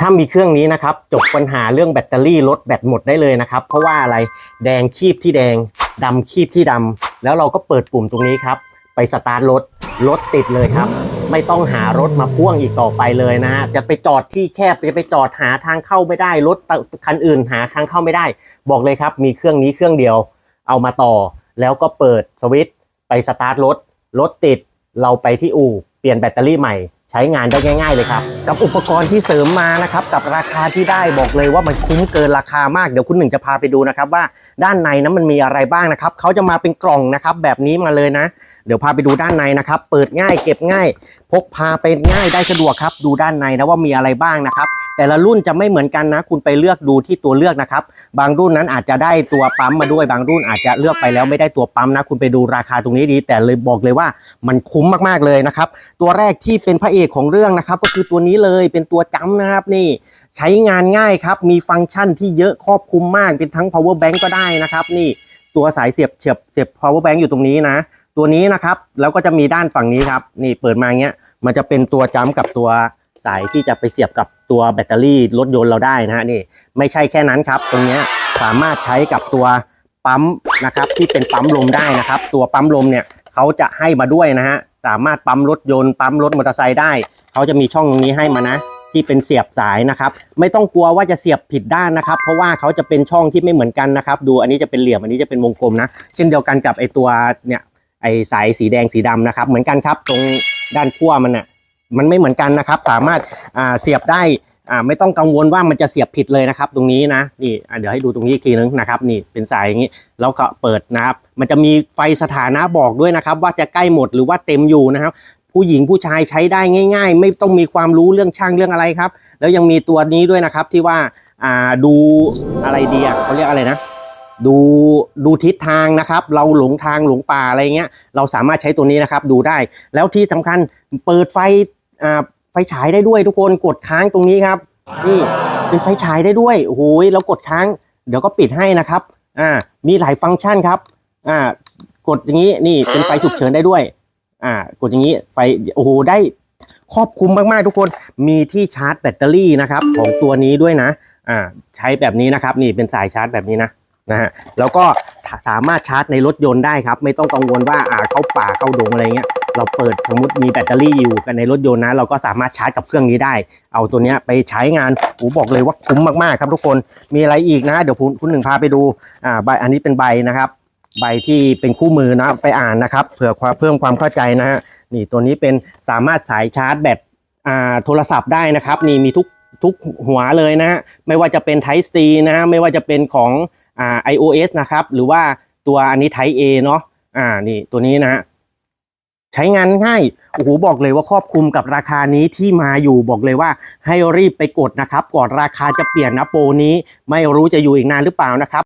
ถ้ามีเครื่องนี้นะครับ จบปัญหาเรื่องแบตเตอรี่ลดแบตหมดได้เลยนะครับ เพราะว่าอะไรแดงคีบที่แดงดำคีบที่ดำแล้วเราก็เปิดปุ่มตรงนี้ครับ ไปสตาร์ทรถรถติดเลยครับ ไม่ต้องหารถมาพ่วงอีกต่อไปเลยนะฮะจะไปจอดที่แคบจะไปจอดหาทางเข้าไม่ได้รถคันอื่นหาทางเข้าไม่ได้ บอกเลยครับ มีเครื่องนี้เครื่องเดียว เอามาต่อ แล้วก็เปิดสวิตช์ไปสตาร์ทรถรถติด เราไปที่อู่เปลี่ยนแบตเตอรี่ใหม่ ใช้งานได้ง่าย ๆ เลยครับ กับอุปกรณ์ที่เสริมมานะครับ กับราคาที่ได้บอกเลยว่ามันคุ้มเกินราคามากเดี๋ยวคุณหนึ่งจะพาไปดูนะครับว่าด้านในนั้นมันมีอะไรบ้างนะครับเขาจะมาเป็นกล่องนะครับ แบบนี้มาเลยนะ เดี๋ยวพาไปดูด้านในนะครับ เปิดง่ายเก็บง่าย พกพาไปง่ายได้สะดวกครับ ดูด้านในนะว่ามีอะไรบ้างนะครับ แต่ละรุ่นจะไม่เหมือนกันนะ คุณไปเลือกดูที่ตัวเลือกนะครับ บางรุ่นนั้นอาจจะได้ตัวปั๊มมาด้วย บางรุ่นอาจจะเลือกไปแล้วไม่ได้ตัวปั๊มนะ คุณไปดูราคาตรงนี้ดี แต่เลยบอกเลยว่ามันคุ้มมากๆเลยนะครับ ตัวแรกที่เป็นพระเอกของเรื่องนะครับ ก็คือตัวนี้เลยเป็นตัวจัมนะครับนี่ใช้งานง่ายครับ มีฟังก์ชันที่เยอะครอบคลุมมากเป็นทั้ง power bank ก็ได้นะครับ นี่ตัวสายเสียบเสียบเสียบ power bank อยู่ตรงนี้นะ ตัวนี้นะครับแล้วก็จะมีด้านฝั่งนี้ครับ นี่เปิดมาเงี้ยมันจะเป็นตัวจัมกับตัวสายที่จะไปเสียบกับ ตัวแบตเตอรี่รถยนต์เราได้นะฮะนี่ไม่ใช่แค่นั้นครับ ตรงนี้สามารถใช้กับตัวปั๊มนะครับที่เป็นปั๊มลมได้นะครับ ตัวปั๊มลมเนี่ยเขาจะให้มาด้วยนะฮะสามารถปั๊มรถยนต์ปั๊มรถมอเตอร์ไซค์ได้เขาจะมีช่องตรงนี้ให้มานะที่เป็นเสียบสายนะครับ ไม่ต้องกลัวว่าจะเสียบผิดด้านนะครับ เพราะว่าเขาจะเป็นช่องที่ไม่เหมือนกันนะครับ ดูอันนี้จะเป็นเหลี่ยมอันนี้จะเป็นวงกลมนะ เช่นเดียวกันกับไอตัวเนี่ยไอสายสีแดงสีดำนะครับ เหมือนกันครับตรงด้านขั้วมันน่ะ มันไม่เหมือนกันนะครับ สามารถเสียบได้อ่าไม่ต้องกังวลว่ามันจะเสียบผิดเลยนะครับ ตรงนี้นะนี่เดี๋ยวให้ดูตรงนี้อีกทีนึงนะครับ นี่เป็นสายอย่างนี้แล้วก็เปิดนะครับ มันจะมีไฟสถานะบอกด้วยนะครับ ว่าจะใกล้หมดหรือว่าเต็มอยู่นะครับ ผู้หญิงผู้ชายใช้ได้ง่าย ๆ ไม่ต้องมีความรู้เรื่องช่างเรื่องอะไรครับ แล้วยังมีตัวนี้ด้วยนะครับที่ว่าอ่าดูอะไรดีอะเขาเรียกอะไรนะดูดูทิศทางนะครับ เราหลงทางหลงป่าอะไรเงี้ย เราสามารถใช้ตัวนี้นะครับดูได้ แล้วที่สำคัญเปิดไฟ ไฟฉายได้ด้วยทุกคนกดค้างตรงนี้ครับนี่เป็นไฟฉายได้ด้วยโอ้โหแล้วกดค้าง เดี๋ยวก็ปิดให้นะครับอ่ามีหลายฟังก์ชันครับอ่ากดอย่างนี้นี่เป็นไฟฉุกเฉินได้ด้วยอ่ากดอย่างนี้ไฟโอ้โหได้ครอบคลุมมากๆทุกคนมีที่ชาร์จแบตเตอรี่นะครับของตัวนี้ด้วยนะอ่าใช้แบบนี้นะครับ นี่เป็นสายชาร์จแบบนี้นะนะฮะแล้วก็สามารถชาร์จในรถยนต์ได้ครับ ไม่ต้องกังวลว่าอ่าเข้าป่าเข้าดงอะไรเงี้ย เราเปิดสมมติมีแบตเตอรี่อยู่กันในรถยนต์นะเราก็สามารถชาร์จกับเครื่องนี้ได้ เอาตัวนี้ไปใช้งานโอ้บอกเลยว่าคุ้มมากๆครับทุกคนมีอะไรอีกนะ เดี๋ยวคุณคุณหนึ่งพาไปดูอ่าใบอันนี้เป็นใบนะครับใบที่เป็นคู่มือนะไปอ่านนะครับเผื่อความเพิ่มความเข้าใจนะฮะนี่ตัวนี้เป็นสามารถสายชาร์จแบตอ่าโทรศัพท์ได้นะครับนี่มีทุกทุกหัวเลยนะฮะไม่ว่าจะเป็น Type C นะฮะไม่ว่าจะเป็นของอ่า iOS นะครับหรือว่าตัวอันนี้ Type A เนาะอ่านี่ตัวนี้นะฮะ ช้งานง่ายโอ้โหบอกเลยว่าครอบคลุมกับราคานี้ที่มาอยู่บอกเลยว่าให้รีบไปกดนะครับก่อนราคาจะเปลี่ยนนะโปรนี้ไม่รู้จะอยู่อีกนานหรือเปล่านะครับ